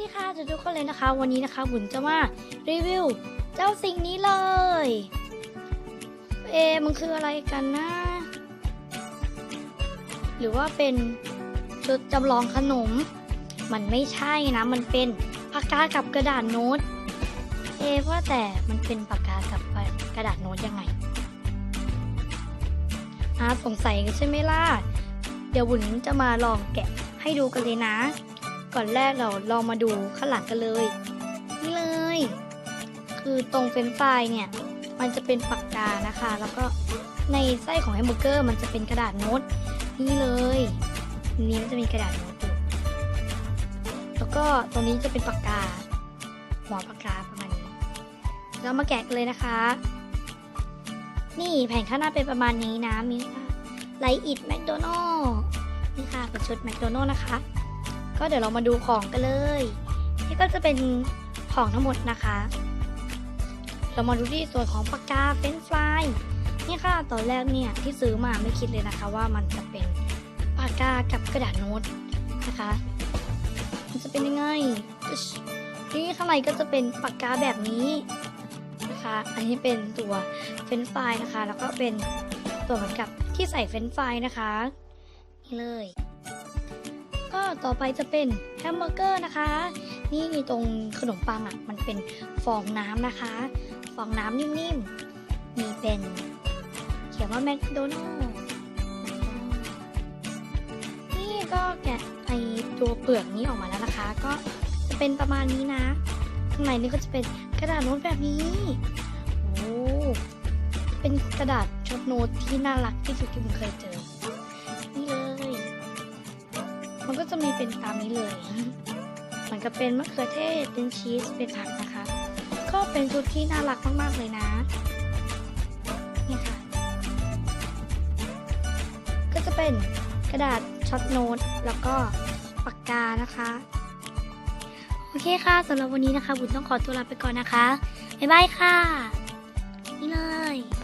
ดีค่ะทุกๆคนเลยนะคะ วันนี้นะคะบุญจะมารีวิวเจ้าสิ่งนี้เลย เอ มันคืออะไรกันนะ หรือว่าเป็นชุดจำลองขนม มันไม่ใช่นะ มันเป็นปากกากับกระดาษโน้ต เอว่าแต่มันเป็นปากกากับกระดาษโน้ตยังไงอาสงสัยกันใช่ไหมล่ะ เดี๋ยวบุญจะมาลองแกะให้ดูกันเลยนะ ก่อนแรกเราลองมาดูข้างหลังกันเลย นี่เลย คือตรงเฟรนฟรายเนี่ย มันจะเป็นปากกานะคะ แล้วก็ในไส้ของแฮมเบอร์เกอร์ มันจะเป็นกระดาษโน้ตนี่เลยนี่มันจะมีกระดาษโน้ตอยู่แล้วก็ตรงนี้จะเป็นปากกาหัวปากกาประมาณนี้เรามาแกะกันเลยนะคะ นี่แผงข้างหน้าเป็นประมาณนี้นะมีไลท์อิดแมคโดนัลนี่ค่ะเป็นชุดแมคโดนัลนะคะ ก็เดี๋ยวเรามาดูของกันเลย นี่ก็จะเป็นของทั้งหมดนะคะ เรามาดูที่ส่วนของปากกาเฟนฟรายนี่ค่ะตอนแรกเนี่ยที่ซื้อมาไม่คิดเลยนะคะ ว่ามันจะเป็นปากกากับกระดาษโน้ตนะคะ มันจะเป็นยังไงนี่ข้างในก็จะเป็นปากกาแบบนี้นะคะ อันนี้เป็นตัวเฟนฟรายนะคะ แล้วก็เป็นตัวเหมือนกับที่ใส่เฟนฟรายนะคะนี่เลย ต่อไปจะเป็นแฮมเบอร์เกอร์นะคะ นี่ตรงขนมปังอะมันเป็นฟองน้ำนะคะ ฟองน้ำนิ่มๆ มีเป็นเขียนว่าแมคโดนัลล์นี่ก็แกะไอตัวเปลือกนี้ออกมาแล้วนะคะ ก็จะเป็นประมาณนี้นะข้างในนี่ก็จะเป็นกระดาษโน้ตแบบนี้โอ้เป็นกระดาษช็อตโน้ตที่น่ารักที่สุดที่ผมเคยเจอ มันก็จะมีเป็นตามนี้เลย มันก็เป็นมะเขือเทศ เป็นชีส เป็นผักนะคะ ก็เป็นชุดที่น่ารักมากๆเลยนะ นี่ค่ะ ก็จะเป็นกระดาษช็อตโน้ต แล้วก็ปากกานะคะ โอเคค่ะสำหรับวันนี้นะคะ บุญต้องขอตัวลาไปก่อนนะคะ บ๊ายบายค่ะ นี่เลย